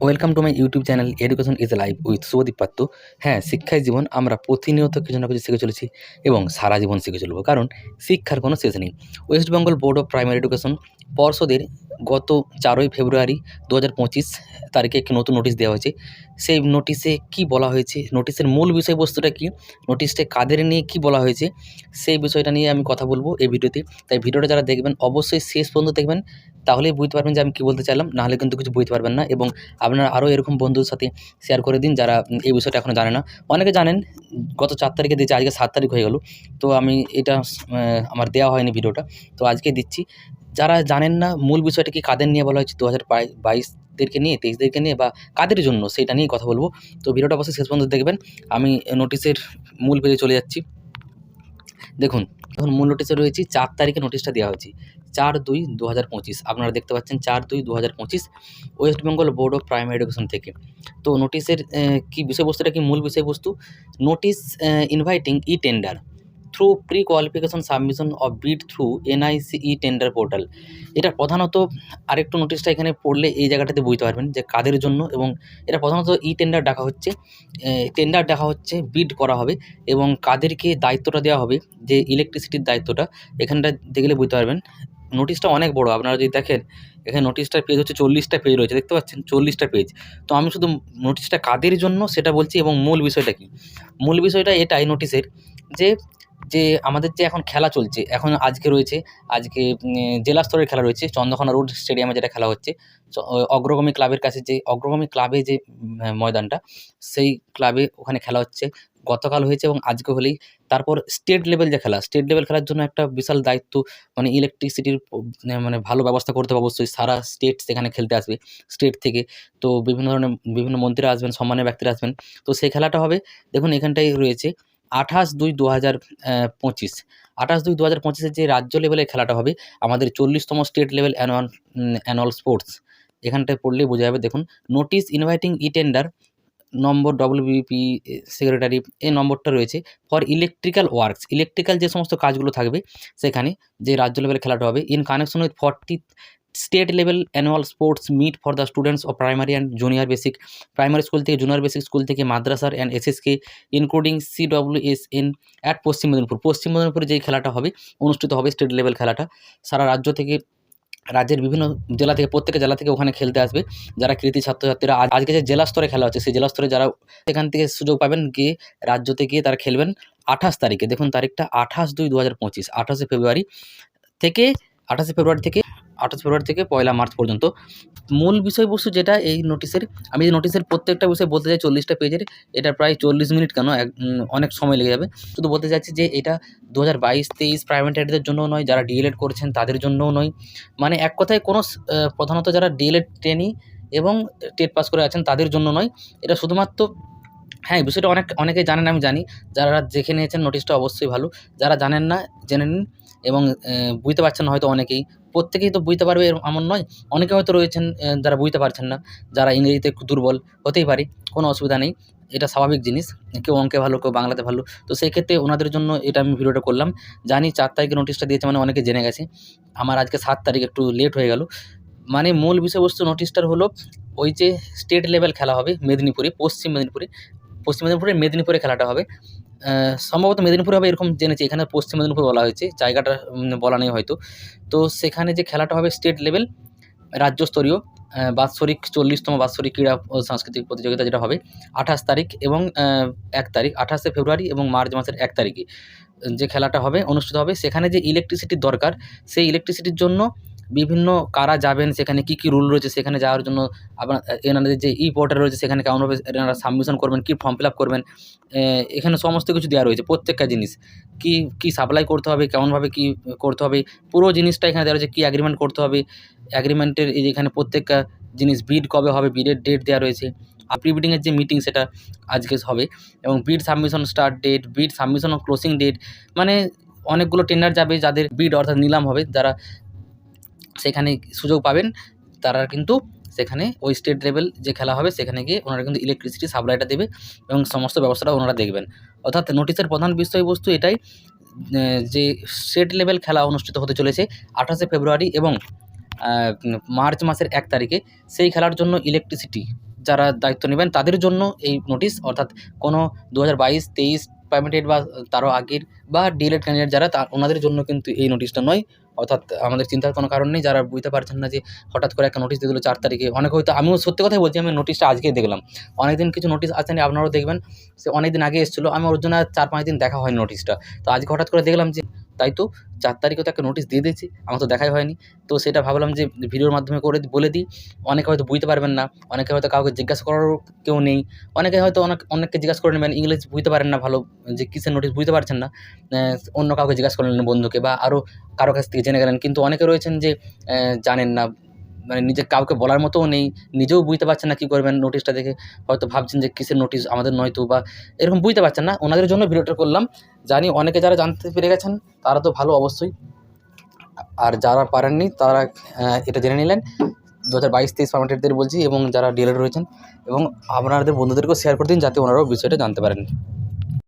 Welcome to my YouTube channel education is life with Shubhadeep Patra হ্যাঁ শিক্ষায় জীবন আমরা প্রতিনিয়ত কিছু না কিছু শিখে চলেছি এবং সারা জীবন শিখে চলবো। কারণ শিক্ষার কোনো শেষ নেই। West Bengal board of primary education পর্ষদের গত চারই ফেব্রুয়ারি দু হাজার পঁচিশ তারিখে একটি নতুন নোটিশ দেওয়া হয়েছে। সেই নোটিশে কি বলা হয়েছে? নোটিশের মূল বিষয়বস্তুটা কি? নোটিশটা কাদের নিয়ে কি বলা হয়েছে? সেই বিষয়টা নিয়ে আমি কথা বলব এই ভিডিওতে। তাই ভিডিওটা যারা দেখবেন, অবশ্যই শেষ পর্যন্ত দেখবেন, তাহলেই বুঝতে পারবেন যে আমি কী বলতে চাইলাম। নাহলে কিন্তু কিছু বুঝতে পারবেন না এবং আপনারা আরও এরকম বন্ধুর সাথে শেয়ার করে দিন যারা এই বিষয়টা এখনও জানে না। অনেকে জানেন, গত চার তারিখে দিয়েছে, আজকে সাত তারিখ হয়ে গেল। তো আমি এটা আমার দেওয়া হয়নি ভিডিওটা। তো আজকে দিচ্ছি। যারা জানেন না, মূল বিষয়টা কি কাদের নিয়ে বলা হয়েছে দু হাজার বাইশদেরকে নিয়ে তেইশদেরকে নিয়ে বা কাদের জন্য সেটা নিয়ে কথা বলব। তো ভিডিওটা অবশ্যই শেষ পর্যন্ত দেখবেন। আমি নোটিশের মূল পেজে চলে যাচ্ছি। দেখুন, এখন মূল নোটিশে রয়েছে, চার তারিখে নোটিশটা দেওয়া হয়েছে। চার দুই দু হাজার পঁচিশ। আপনারা দেখতে পাচ্ছেন চার দুই দু হাজার পঁচিশ West Bengal board of primary education থেকে। তো নোটিশের কি বিষয়বস্তুটা কি মূল বিষয়বস্তু? Notice inviting e tender through prequalification submission of bid through NIC e tender portal এটা প্রধানত আরেকটু নোটিশটা এখানে পড়লে এই জায়গাটাতে বুঝতে পারবেন যে কাদের জন্য এবং এটা প্রধানত ই টেন্ডার ডাকা হচ্ছে টেন্ডার ডাকা হচ্ছে বিড করা হবে এবং কাদেরকে দায়িত্বটা দেওয়া হবে, যে ইলেকট্রিসিটির দায়িত্বটা, এখানটা দেখলে বুঝতে পারবেন। নোটিশটা অনেক বড়, আপনারা যদি দেখেন, এখানে নোটিশটার পেজ হচ্ছে চল্লিশটা পেজ রয়েছে, দেখতে পাচ্ছেন চল্লিশটা পেজ তো আমি শুধু নোটিশটা কাদের জন্য সেটা বলছি এবং মূল বিষয়টা কি? মূল বিষয়টা এটাই নোটিশের যে যে আমাদের যে এখন খেলা চলছে, এখন আজকে রয়েছে, আজকে জেলা স্তরের খেলা রয়েছে, চন্দ্রকোনা রোড স্টেডিয়ামে যেটা খেলা হচ্ছে অগ্রগামী ক্লাবের কাছে যে, অগ্রগামী ক্লাবে যে ময়দানটা, সেই ক্লাবে ওখানে খেলা হচ্ছে, গতকাল হয়েছে এবং আজকে হলেই, তারপর স্টেট লেভেল যে খেলা স্টেট লেভেল খেলার জন্য একটা বিশাল দায়িত্ব মানে ইলেকট্রিসিটির মানে ভালো ব্যবস্থা করতে হবে অবশ্যই, সারা স্টেট সেখানে খেলতে আসবে স্টেট থেকে, তো বিভিন্ন ধরনের, বিভিন্ন মন্ত্রীরা আসবেন সম্মানের ব্যক্তিরা আসবেন, তো সেই খেলাটা হবে, দেখুন এখানটায় রয়েছে আঠাশ দুই দু হাজার পঁচিশ। আঠাশ দুই দু হাজার পঁচিশের যে রাজ্য লেভেলের খেলাটা হবে, আমাদের চল্লিশতম state level annual annual sports এখানটায় পড়লেই বোঝা যাবে, দেখুন notice inviting e tender number WBP secretary এই নম্বরটা রয়েছে ফর ইলেকট্রিক্যাল ওয়ার্কস ইলেকট্রিক্যাল যে সমস্ত কাজগুলো থাকবে, সেখানে যে রাজ্য লেভেলে খেলাটা হবে in connection with forty state level annual sports meet for the students of primary and junior basic primary school থেকে জুনিয়র বেসিক স্কুল থেকে মাদ্রাসার and SSK including S N at Paschim Medinipur. Paschim মেদিনীপুরে যেই খেলাটা হবে, অনুষ্ঠিত হবে state level খেলাটা। সারা রাজ্য থেকে, রাজ্যের বিভিন্ন জেলা থেকে প্রত্যেকটা জেলা থেকে ওখানে খেলতে আসবে। যারা কৃতি ছাত্রছাত্রীরা আজ- আজকে যে জেলা স্তরে খেলা হচ্ছে, সেই জেলা স্তরে যারা এখান থেকে সুযোগ পাবেন, গিয়ে রাজ্যতে গিয়ে তারা খেলবেন আঠাশ তারিখে। দেখুন তারিখটা আঠাশ দুই দু হাজার পঁচিশ, আঠাশে ফেব্রুয়ারি থেকে, আঠাশে ফেব্রুয়ারি থেকে আঠাশ ফেব্রুয়ারি থেকে পয়লা মার্চ পর্যন্ত। মূল বিষয়বস্তু যেটা এই নোটিশের আমি এই নোটিশের প্রত্যেকটা বিষয় বলতে চাই চল্লিশটা পেজের, এটা প্রায় চল্লিশ মিনিট কেন? অনেক সময় লেগে যাবে। শুধু বলতে চাচ্ছি যে এটা দু হাজার বাইশ, তেইশ প্রাইভেট জন্যও নয়, যারা ডিএলএড করছেন তাদের জন্যও নয়। মানে এক কথায় কোনো প্রধানত যারা ডিএলএড ট্রেনি এবং টেট পাস করে আছেন তাদের জন্য নয়। এটা শুধুমাত্র হ্যাঁ বিষয়টা অনেক, অনেকে জানেন, আমি জানি। যারা দেখে নিয়েছেন নোটিশটা অবশ্যই ভালো। যারা জানেন না, জেনে নিন। এবং বুঝতে পারছেন হয়তো অনেকেই। প্রত্যেকেই তো বুঝতে পারবে এমন নয়। অনেকে হয়তো রয়েছেন যারা বুঝতে পারছেন না, যারা ইংরেজিতে একটু দুর্বল, হতেই পারে, কোনো অসুবিধা নেই। এটা স্বাভাবিক জিনিস, কেউ অঙ্কে ভালো, কেউ বাংলাতে ভালো। তো সেই ক্ষেত্রে ওনাদের জন্য এটা আমি ভিডিওটা করলাম। জানি চার তারিখে নোটিশটা দিয়েছে মানে অনেকে জেনে গেছে। আমার আজকে সাত তারিখ একটু লেট হয়ে গেল। মানে মূল বিষয়বস্তু নোটিশটার হলো, ওই যে স্টেট লেভেল খেলা হবে, মেদিনীপুরে, পশ্চিম মেদিনীপুরে। পশ্চিম মেদিনীপুরে মেদিনীপুরে খেলাটা হবে। সম্ভবত মেদিনীপুরে হবে এরকম জেনেছি। এখানে পশ্চিম মেদিনীপুর বলা হয়েছে। জায়গাটা বলা নেই হয়তো। তো সেখানে যে খেলাটা হবে স্টেট লেভেল রাজ্যস্তরীয় বাৎসরিক চল্লিশতম বাৎসরিক ক্রীড়া ও সাংস্কৃতিক প্রতিযোগিতা যেটা হবে, আঠাশ তারিখ এবং এক তারিখ, আঠাশে ফেব্রুয়ারি এবং মার্চ মাসের এক তারিখে, যে খেলাটা হবে, অনুষ্ঠিত হবে। সেখানে যে ইলেকট্রিসিটির দরকার, সেই ইলেকট্রিসিটির জন্য বিভিন্ন কারা যাবেন, সেখানে কী কী রুল রয়েছে, সেখানে যাওয়ার জন্য আপনার এনাদের যে ই পোর্টাল রয়েছে, সেখানে কেমনভাবে এনারা সাবমিশন করবেন, কী ফর্ম ফিল আপ করবেন এখানে সমস্ত কিছু দেওয়া রয়েছে, প্রত্যেকটা জিনিস। কি কি সাপ্লাই করতে হবে কেমনভাবে কি করতে হবে, পুরো জিনিসটা এখানে দেওয়া রয়েছে, কী অ্যাগ্রিমেন্ট করতে হবে অ্যাগ্রিমেন্টের এখানে প্রত্যেকটা জিনিস বিড কবে হবে বিডের ডেট দেওয়া রয়েছে, আর প্রি বিডিংয়ের যে মিটিং সেটা আজকে হবে, এবং bid submission start date bid submission closing date মানে অনেকগুলো টেন্ডার যাবে, যাদের বিড অর্থাৎ নিলাম হবে, যারা সেখানে সুযোগ পাবেন, তারা কিন্তু সেখানে ওই স্টেট লেভেল যে খেলা হবে সেখানে গিয়ে ওনারা কিন্তু ইলেকট্রিসিটি সাপ্লাইটা দেবে এবং সমস্ত ব্যবস্থাটা ওনারা দেখবেন। অর্থাৎ নোটিশের প্রধান বিষয়বস্তু এটাই যে স্টেট লেভেল খেলা অনুষ্ঠিত হতে চলেছে আঠাশে ফেব্রুয়ারি এবং মার্চ মাসের এক তারিখে, সেই খেলার জন্য ইলেকট্রিসিটি যারা দায়িত্ব নেবেন তাদের জন্য এই নোটিশ অর্থাৎ কোনো দু হাজার বাইশ, তেইশ প্রাইমারি ডেট বা তারও আগের বা ডিএলএড ক্যান্ডিডেট যারা, তা ওনাদের জন্য কিন্তু এই নোটিশটা নয়। অর্থাৎ আমাদের চিন্তার কোনো কারণ নেই, যারা বুঝতে পারছেন না যে হঠাৎ করে একটা নোটিশ দিয়ে দিল চার তারিখে, অনেক হয়তো আমিও সত্যি কথাই বলছি, আমি নোটিশটা আজকে দেখলাম। অনেকদিন কিছু নোটিশ আসেনি আপনারাও দেখবেন, সে অনেক দিন আগে এসেছিল, আমি ওর জন্য চার পাঁচ দিন দেখা হয় নোটিশটা তো আজকে হঠাৎ করে দেখলাম যে তাই তো চার তারিখে তো একটা নোটিশ দিয়ে দিয়েছি, আমার তো দেখাই হয়নি। তো সেটা ভাবলাম যে ভিডিওর মাধ্যমে করে বলে দিই। অনেকে হয়তো বুঝতে পারবেন না, অনেকে হয়তো কাউকে জিজ্ঞাসা করারও কেউ নেই, অনেকে হয়তো অনেক, অনেককে জিজ্ঞাসা করে নেবেন ইংলিশ বুঝতে পারেন না ভালো, যে কিসের নোটিশ বুঝতে পারছেন না অন্য কাউকে জিজ্ঞাসা করে বন্ধুকে বা আরও কারও কাছ থেকে জেনে গেলেন। কিন্তু অনেকে রয়েছেন যে জানেন না মানে নিজে কাউকে বলার মতোও নেই, নিজেও বুঝতে পারছেন না কী করবেন নোটিশটা দেখে, হয়তো ভাবছেন যে কিসের নোটিশ আমাদের নয়তো বা এরকম বুঝতে পারছেন না। ওনাদের জন্য ভিডিওটা করলাম। জানি অনেকে যারা জানতে পেরে গেছেন, তারা তো ভালো অবশ্যই। আর যারা পারেননি, তারা এটা জেনে নিলেন। দু হাজার বাইশ, তেইশ ফর্মেটেডদের বলছি এবং যারা ডিএলএড রয়েছেন এবং আপনাদের বন্ধুদেরকেও শেয়ার করে দিন, যাতে ওনারাও বিষয়টা জানতে পারেন।